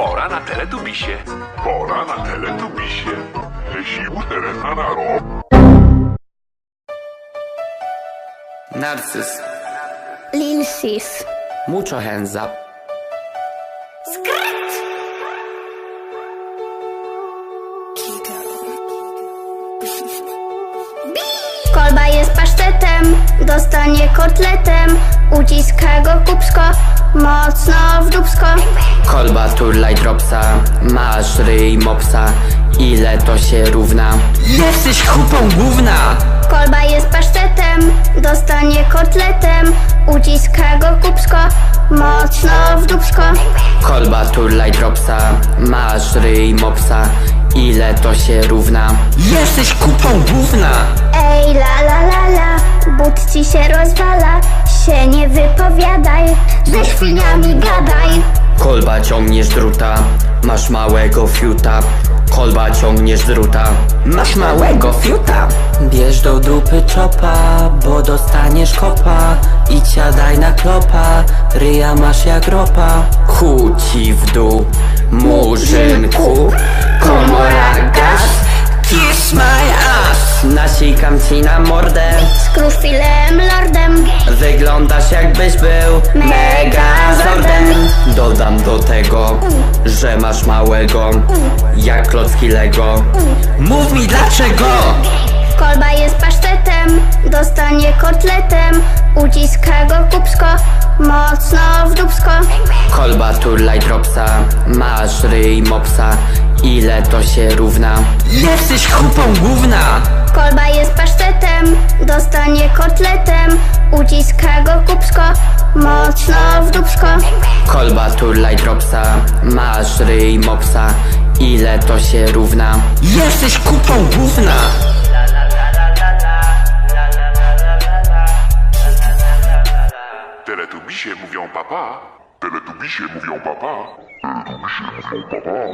Pora na teletubisie. Pora na teletubisie. Sił Teresa na rok. Narcyz. Lil Sis. Mucho hands up. Kolba jest pasztetem, dostanie kotletem, uciska go kupsko, mocno w dubsko. Kolba turlaj dropsa. Masz ryj mopsa. Ile to się równa? Jesteś kupą główna! Kolba jest pasztetem, dostanie kotletem, uciska go kupsko, mocno w dubsko. Kolba turlaj dropsa. Masz ryj mopsa. Ile to się równa? Jesteś kupą główna! Ej la la la la, but ci się rozwala, się nie wypowiadaj, ze świniami gadaj. Kolba ciągniesz druta, masz małego fiuta. Kolba ciągniesz druta, masz małego fiuta. Bierz do dupy czopa, bo dostaniesz kopa. I siadaj na klopa, ryja masz jak ropa. Chuci w dół, murzynku, ass, nasikam ci na mordę. Z kruszwilem lordem, Wyglądasz jakbyś był Megazordem. Dodam do tego, że masz małego Jak klocki Lego Mów mi dlaczego kolba jest pasztetem, dostanie kotletem, uciska go kupsko, mocno w dubsko. Kolba turlaj dropsa Masz ryj mopsa Ile to się równa? Jesteś kupą główna Kolba jest pasztetem, dostanie kotletem, uciska go kupsko, mocno w dubsko. Kolba turlaj dropsa Masz ryj mopsa Ile to się równa? Jesteś kupą główna Teletubisie mówią papa. Teletubisie mówią papa. Teletubisie mówią papa.